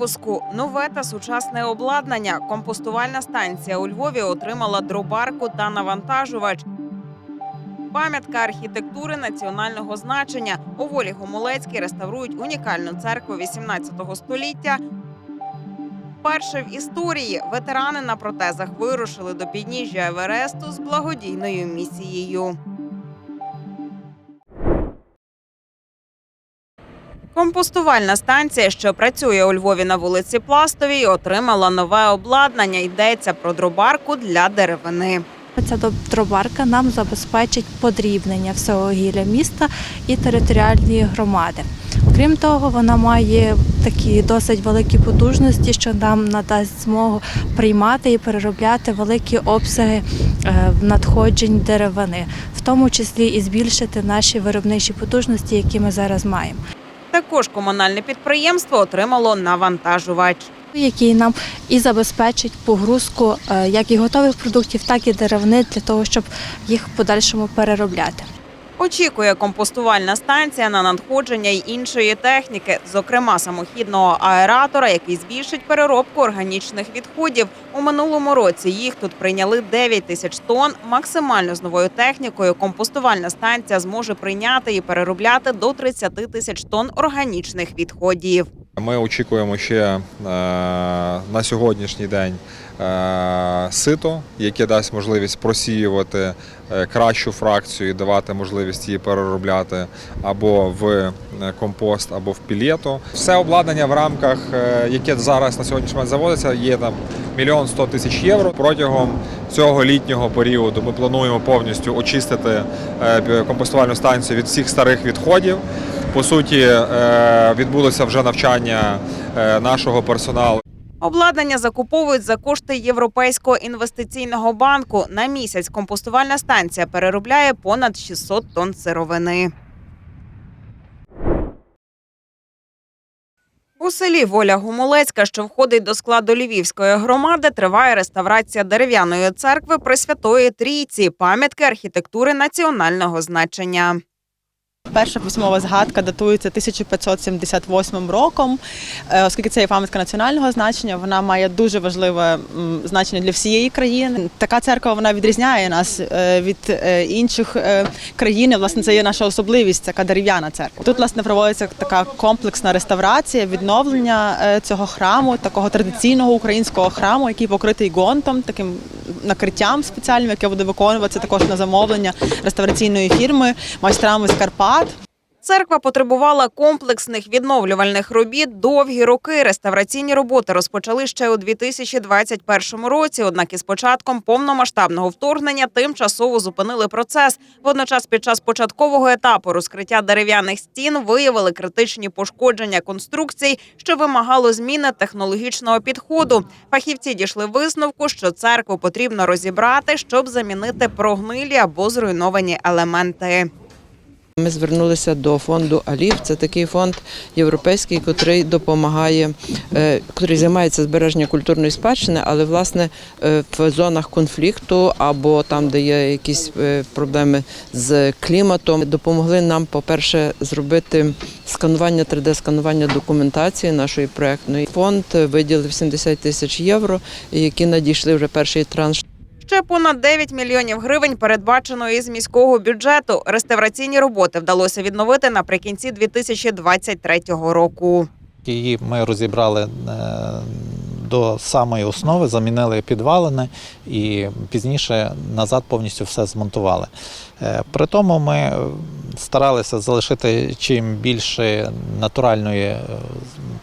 випуску нове та сучасне обладнання. Компостувальна станція у Львові отримала дробарку та навантажувач. Пам'ятка архітектури національного значення. У волі Гомолецькій реставрують унікальну церкву 18 століття. Перше в історії ветерани на протезах вирушили до підніжжя Евересту з благодійною місією. Компостувальна станція, що працює у Львові на вулиці Пластовій, отримала нове обладнання. Йдеться про дробарку для деревини. Ця дробарка нам забезпечить подрібнення всього гілля міста і територіальної громади. Крім того, вона має такі досить великі потужності, що нам надасть змогу приймати і переробляти великі обсяги е, надходжень деревини, в тому числі і збільшити наші виробничі потужності, які ми зараз маємо. Також комунальне підприємство отримало навантажувач. який нам і забезпечить погрузку е, як і готових продуктів, так і деревни для того, щоб їх в подальшому переробляти. Очікує компостувальна станція на надходження й іншої техніки, зокрема самохідного аератора, який збільшить переробку органічних відходів. У минулому році їх тут прийняли 9 тисяч тонн. Максимально з новою технікою компостувальна станція зможе прийняти і переробляти до 30 тисяч тонн органічних відходів. Ми очікуємо ще е, на сьогоднішній день сито, яке дасть можливість просіювати е, кращу фракцію і давати можливість її переробляти або в е, компост, або в пілету. Все обладнання в рамках, е, яке зараз на сьогоднішній момент заводиться, є там мільйон сто тисяч євро. Протягом цього літнього періоду ми плануємо повністю очистити е, компостувальну станцію від всіх старих відходів. По суті, е, відбулося вже навчання е, нашого персоналу. Обладнання закуповують за кошти Європейського інвестиційного банку. На місяць компостувальна станція переробляє понад 600 тонн сировини. У селі Воля Гумулецька, що входить до складу Львівської громади, триває реставрація дерев'яної церкви Пресвятої Трійці, пам'ятки архітектури національного значення. Перша письмова згадка датується 1578 роком. Е, Оскільки це є пам'ятка національного значення, вона має дуже важливе значення для всієї країни. Така церква вона відрізняє нас е, від е, інших країн. Власне, це є наша особливість, така дерев'яна церква. Тут власне проводиться така комплексна реставрація, відновлення цього храму, такого традиційного українського храму, який покритий гонтом, таким накриттям спеціальним, яке буде виконуватися також на замовлення реставраційної фірми майстрами з Карпат. Церква потребувала комплексних відновлювальних робіт довгі роки. Реставраційні роботи розпочали ще у 2021 році. Однак із початком повномасштабного вторгнення тимчасово зупинили процес. Водночас, під час початкового етапу розкриття дерев'яних стін виявили критичні пошкодження конструкцій, що вимагало зміни технологічного підходу. Фахівці дійшли висновку, що церкву потрібно розібрати, щоб замінити прогнилі або зруйновані елементи. Ми звернулися до фонду Алів. Це такий фонд європейський, який допомагає, е, який займається збереженням культурної спадщини, але власне е, в зонах конфлікту або там, де є якісь е, проблеми з кліматом, допомогли нам, по-перше, зробити сканування 3D-сканування документації нашої проектної. Фонд виділив 70 тисяч євро, які надійшли вже перший транш. Ще понад 9 мільйонів гривень передбачено із міського бюджету. Реставраційні роботи вдалося відновити наприкінці 2023 року. Її ми розібрали е, до самої основи, замінили підвалини і пізніше назад повністю все змонтували. Е, При тому ми старалися залишити чим більше натуральної е,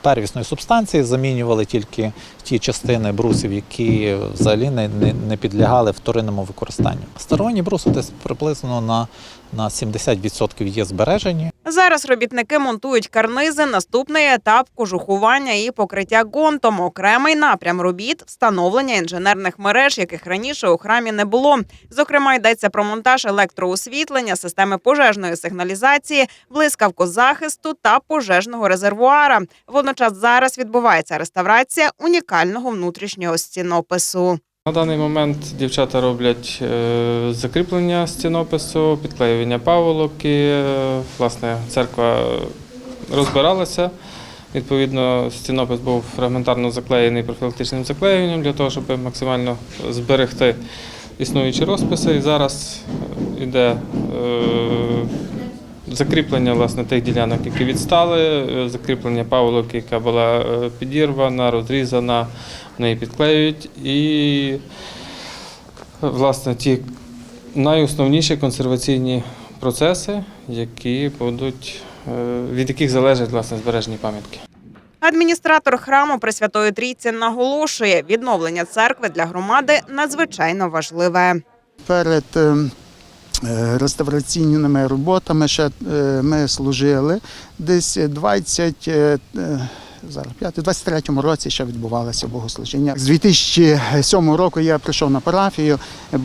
первісної субстанції, замінювали тільки ті частини брусів, які взагалі не, не, підлягали вторинному використанню. Старовинні бруси десь приблизно на, на 70% є збережені. Зараз робітники монтують карнизи. Наступний етап кожухування і покриття ґрунтом. Окремий напрям робіт встановлення інженерних мереж, яких раніше у храмі не було. Зокрема, йдеться про монтаж електроосвітлення, системи пожежної сигналізації, блискавкозахисту та пожежного резервуара. Водночас зараз відбувається реставрація унікального внутрішнього стінопису. На даний момент дівчата роблять е, закріплення стінопису, підклеювання паволоки. Е, Власне, церква розбиралася. Відповідно, стінопис був фрагментарно заклеєний профілактичним заклеюванням для того, щоб максимально зберегти існуючі розписи. І зараз йде е, закріплення власне тих ділянок, які відстали, е, закріплення паволок, яка була е, підірвана, розрізана, в неї підклеюють. І власне ті найосновніші консерваційні процеси, які будуть, е, від яких залежать власне збережені пам'ятки. Адміністратор храму Пресвятої Трійці наголошує, відновлення церкви для громади надзвичайно важливе. перед е, е, реставраційними роботами ще е, ми служили десь 20, е, е, зараз 5, 23 році ще відбувалося богослужіння. З 2007 року я прийшов на парафію. е,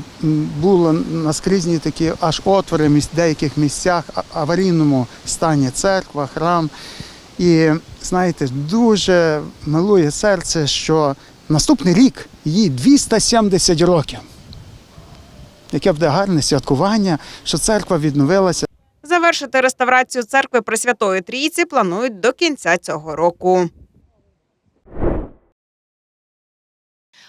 Було наскрізні такі аж отвори в деяких місцях, аварійному стані церква, храм. І знаєте, дуже милує серце, що наступний рік їй 270 років яке буде гарне святкування, що церква відновилася. Завершити реставрацію церкви Пресвятої Трійці планують до кінця цього року.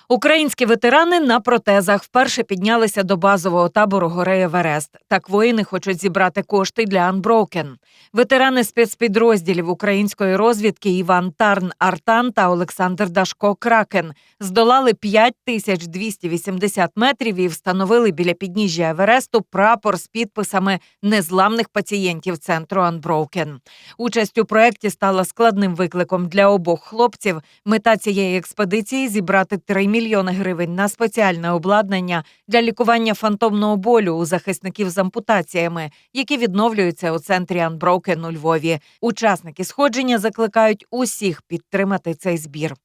Українські ветерани на протезах вперше піднялися до базового табору гори Еверест. Так воїни хочуть зібрати кошти для Unbroken. Ветерани спецпідрозділів української розвідки Іван Тарн Артан та Олександр Дашко Кракен здолали 5280 метрів і встановили біля підніжжя Евересту прапор з підписами незламних пацієнтів центру Unbroken. Участь у проєкті стала складним викликом для обох хлопців. Мета цієї експедиції зібрати 3 мільйони гривень на спеціальне обладнання для лікування фантомного болю у захисників з ампутаціями, які відновлюються у центрі Анброкен у Львові. Учасники сходження закликають усіх підтримати цей збір.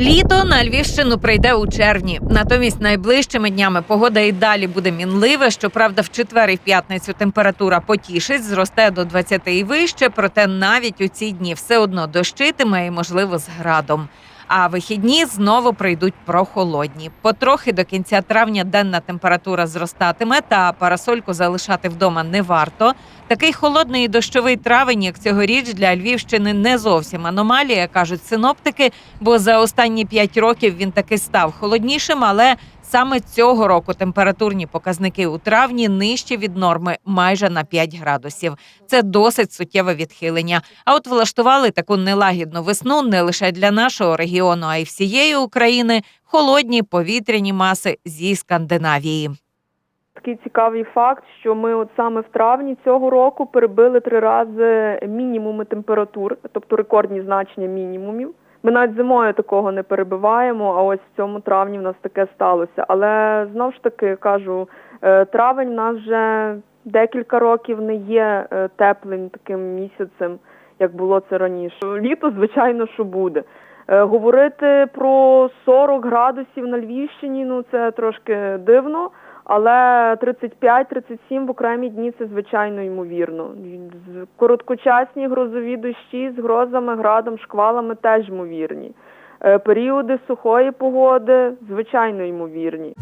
Літо на Львівщину прийде у червні. Натомість найближчими днями погода і далі буде мінлива. Щоправда, в четвер і в п'ятницю температура потішить, зросте до 20 і вище. Проте навіть у ці дні все одно дощитиме і, можливо, з градом. А вихідні знову прийдуть прохолодні. Потрохи до кінця травня денна температура зростатиме, та парасольку залишати вдома не варто. Такий холодний і дощовий травень, як цьогоріч, для Львівщини не зовсім аномалія, кажуть синоптики, бо за останні п'ять років він таки став холоднішим, але саме цього року температурні показники у травні нижчі від норми майже на 5 градусів. Це досить суттєве відхилення. А от влаштували таку нелагідну весну не лише для нашого регіону, а й всієї України холодні повітряні маси зі Скандинавії. Такий цікавий факт, що ми от саме в травні цього року перебили три рази мінімуми температур, тобто рекордні значення мінімумів. Ми навіть зимою такого не перебиваємо, а ось в цьому травні в нас таке сталося. Але знову ж таки кажу, е, травень в нас вже декілька років не є е, теплим таким місяцем, як було це раніше. Літо, звичайно, що буде. Е, Говорити про 40 градусів на Львівщині, ну це трошки дивно. Але 35-37 в окремі дні це звичайно ймовірно. Короткочасні грозові дощі з грозами, градом, шквалами теж ймовірні. Е, Періоди сухої погоди звичайно ймовірні.